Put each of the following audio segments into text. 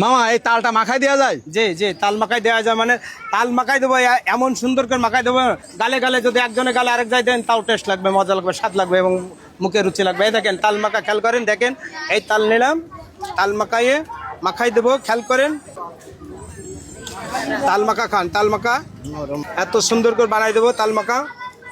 মামা, এই তালটা মাখাই দেওয়া যায়? জি জি, তাল মাখাই দেওয়া যায় মানে তাল মাখাই দেবো এমন সুন্দর করে মাখাই দেবো, গালে গালে যদি একজনে গালে আরেক যায় দেন, তাও টেস্ট লাগবে, মজা লাগবে, স্বাদ লাগবে এবং মুখে রুচি লাগবে। এই দেখেন, তাল মাখা, খেয়াল করেন, দেখেন, এই তাল নিলাম, তাল মাখাইয়ে মাখাই দেবো, খেয়াল করেন। তাল মাখা খান, তাল মাখা, এত সুন্দর করে বানাই দেবো তাল মাখা।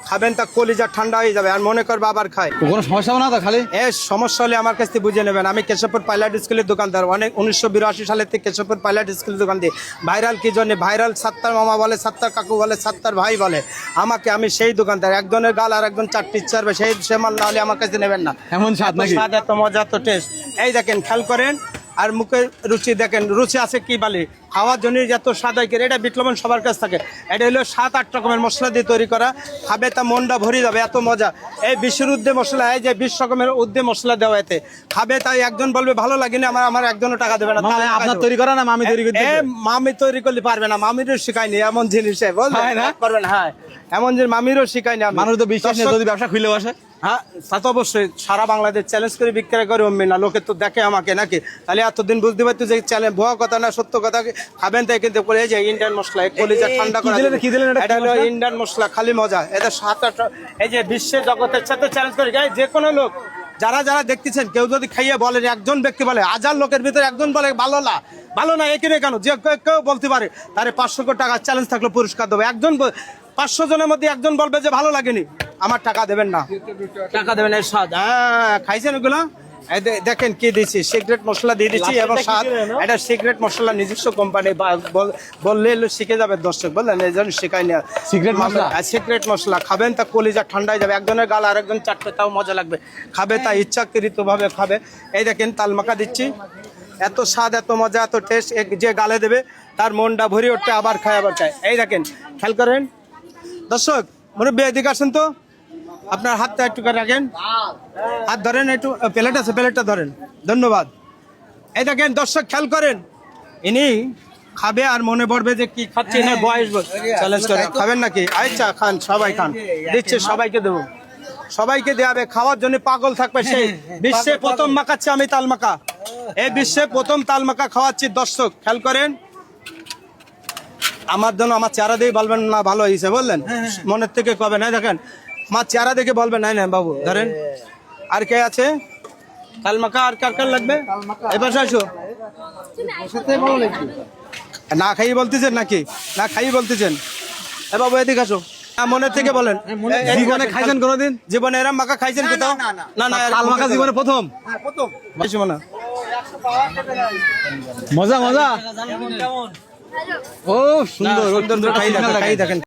খাবেন তা কলিজা ঠান্ডা হয়ে যাবে আর মনে করবে আবার খায়। কোনো সমস্যা না তো খালি? এ সমস্যা হলে আমার কাছ বুঝে নেবেন। আমি কেশবপুর পাইলট স্কুলের দোকানদার। অনেক উনিশশো বিরাশি সালের থেকে কেশবপুর পাইলট স্কুলের দোকান দিই ভাইরাল কি জন্য? ভাইরাল সাত্তার মামা বলে সাত্তার কাকু বলে সাত্তার ভাই বলে। আমাকে আমি সেই দোকানদার। একজনের গাল আর একজন চারটি হবে সেই সে মাল না হলে আমার কাছে নেবেন না। এমন স্বাদ এত এত মজা এত টেস্ট এই দেখেন খেয়াল করেন আর মুখে রুচি দেখেন রুচি আছে কি বলে? খাওয়ার জন্য যত স্বাদ হয় এটা বিট লবণ সবার কাছ থাকে। এটা হলো সাত আট রকমের মশলা দিয়ে তৈরি করা। খাবে তা মনটা ভরে যাবে এত মজা। এই বিশ্বের উদ্দে মশলা এই যে বিশ রকমের উদ্দে মশলা দেওয়া এতে। খাবে তাই একজন বলবে ভালো লাগেনি আমার আমার একজনও টাকা দেবে না আপনার তৈরি করা না মামি তৈরি করতে? মামি তৈরি করলে পারবে না মামিরও শিখায়নি এমন জিনিস হয় না? পারবেন হ্যাঁ। এমন যে মামিরও শিখায়নি। মানুষ তো বিশ্বাস নেই যদি ব্যবসা খুলে বসে হ্যাঁ তা তো অবশ্যই। সারা বাংলাদেশ চ্যালেঞ্জ করে বিক্রি করে অমনি না লোকে তো দেখে আমাকে নাকি? তাহলে এতদিন বুঝতে পারতো যে চ্যালেঞ্জ ভুয়া কথা না সত্য কথা খাবেন তাই কিন্তু এই যে ইন্ডিয়ান মশলা কলিজা ঠান্ডা করা কি দিলেন এটা, হলো ইন্ডিয়ান মশলা খালি মজা। এটা সাত আট এই যে বিশ্বের জগতের সাথে চ্যালেঞ্জ করে যে কোনো লোক যারা যারা দেখতেছেন কেউ যদি খাইয়ে বলেন একজন ব্যক্তি বলে হাজার লোকের ভিতরে একজন বলে ভালো না ভালো না এখানে কেন? যে কেউ- বলতে পারে তারে পাঁচশো কোটি টাকা চ্যালেঞ্জ থাকলে পুরস্কার দেবো। একজন পাঁচশো জনের মধ্যে একজন বলবে যে ভালো লাগেনি। আমার টাকা দেবেন না। টাকা দেবেন এই স্বাদ। হ্যাঁ খাইছেন ওগুলো? দেখেন কি দিচ্ছি সিক্রেট মশলা দিয়ে দিচ্ছি এবং স্বাদ। এটা সিক্রেট মশলা নিজস্ব কোম্পানি বললে শিখে যাবে দর্শক বললেন এই জন্য শেখাই না। Secret মশলা? সিক্রেট মশলা। খাবেন তা কলিজা ঠান্ডায় যাবে একজনের গাল আর একজন চারটে তাও মজা লাগবে। খাবে তা ইচ্ছাকৃতভাবে খাবে। এই দেখেন তালমাকা দিচ্ছি। এত স্বাদ এত মজা এত টেস্ট যে গালে দেবে তার মনটা ভরে উঠতে আবার খায় আবার খায়। এই দেখেন খেয়াল করেন। দর্শক মুরব্বী এদিকে আসেন তো। আপনার হাতটা একটু করে রাখেন। হাত ধরেন একটু প্লেট আছে, প্লেটটা ধরেন। ধন্যবাদ। এই দেখেন, দর্শক খেয়াল করেন, ইনি খাবে আর মনে পড়বে যে কি খাচ্ছে না, বয়স চ্যালেঞ্জ করে খাবেন নাকি? আচ্ছা খান, সবাই খান। দিচ্ছে, সবাইকে দেবো। সবাইকে দেওয়াবে, খাওয়ার জন্য পাগল থাকবে সেই বিশ্বে প্রথম মাখাচ্ছে আমি তাল মাখা। এই বিশ্বে প্রথম তাল মাখা খাওয়াচ্ছি দর্শক, খেয়াল করেন। আমার জন্য আমার চেহারা দিয়ে বলবেন না, ভালো হয়েছে, বললেন? মনের থেকে কবে, না দেখেন? আমার চেহারা দেখে বলবেন নাই না বাবু ধরেন। আর কে আছে? তালমাকা আর কার কার লাগবে? এবার আসো। না খাইয়ে বলতেছেন নাকি? না খাইয়ে বলতেছেন। এ বাবু এদিকে আসো। না, মনের থেকে বলেন। এদিকে জীবনে খাইছেন কোনোদিন? জীবনে এরম মাখা খাইছেন কোথাও না না তাল মাখা জীবনে প্রথম। মনে হয়। মজা মজা। ও সুন্দর সুন্দর খাই দেখেন। খাই দেখেন।